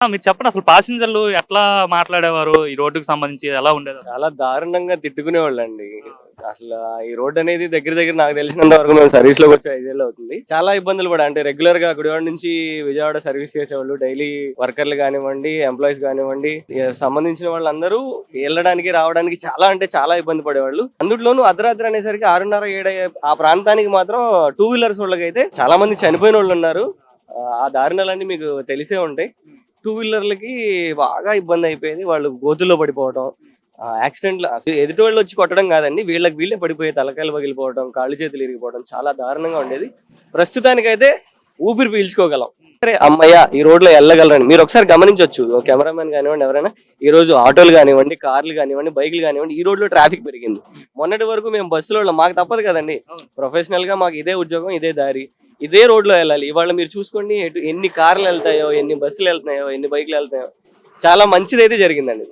మీరు చెప్పండి అసలు ప్యాసింజర్లు ఎట్లా మాట్లాడేవారు? ఈ రోడ్డుకు సంబంధించి ఎలా ఉండేది? చాలా దారుణంగా తిట్టుకునేవాళ్ళు అండి అసలు ఈ రోడ్ అనేది దగ్గర దగ్గర నాకు తెలిసినంత వరకు మేము సర్వీస్లోకి వచ్చి ఐదేళ్ళు అవుతుంది. చాలా ఇబ్బందులు పడే అంటే రెగ్యులర్గా గుడివాడ నుంచి విజయవాడ సర్వీస్ చేసేవాళ్ళు. డైలీ వర్కర్లు కానివ్వండి ఎంప్లాయీస్ కానివ్వండి సంబంధించిన వాళ్ళందరూ వెళ్ళడానికి రావడానికి చాలా అంటే చాలా ఇబ్బంది పడేవాళ్ళు. అందులోనూ అర్ధరాత్రి అనేసరికి ఆరున్నర ఏడు ఆ ప్రాంతానికి మాత్రం టూ వీలర్స్ వాళ్ళకైతే చాలా మంది చనిపోయిన వాళ్ళు ఉన్నారు. ఆ, ఆ దారుణాలన్నీ మీకు తెలిసే ఉంటాయి. టూ వీలర్లకి బాగా ఇబ్బంది అయిపోయేది. వాళ్ళు గోతుల్లో పడిపోవడం యాక్సిడెంట్ ఎదుటి వాళ్ళు వచ్చి కొట్టడం కాదండి. వీళ్ళకి వీళ్ళే పడిపోయి తలకాయలు పగిలిపోవడం కాళ్ళు చేతులు ఇరిగిపోవడం చాలా దారుణంగా ఉండేది. ప్రస్తుతానికైతే ఊపిరి పీల్చుకోగలం. సరే అమ్మయ్య ఈ రోడ్లో వెళ్ళగలరని మీరు ఒకసారి గమనించవచ్చు కెమెరామెన్ కానివ్వండి ఎవరైనా ఈ రోజు ఆటోలు కానివ్వండి కార్లు కానివ్వండి బైకులు కానివ్వండి ఈ రోడ్లో ట్రాఫిక్ పెరిగింది. మొన్నటి వరకు మేము బస్సులో. మాకు తప్పదు కదండి. ప్రొఫెషనల్గా మాకు ఇదే ఉద్యోగం ఇదే దారి. ఇదే రోడ్లో వెళ్ళాలి. ఇవాళ మీరు చూసుకోండి ఎటు ఎన్ని కార్లు వెళ్తాయో ఎన్ని బస్సులు వెళ్తున్నాయో ఎన్ని బైక్లు వెళ్తాయో. చాలా మంచిదైతే జరిగిందండి.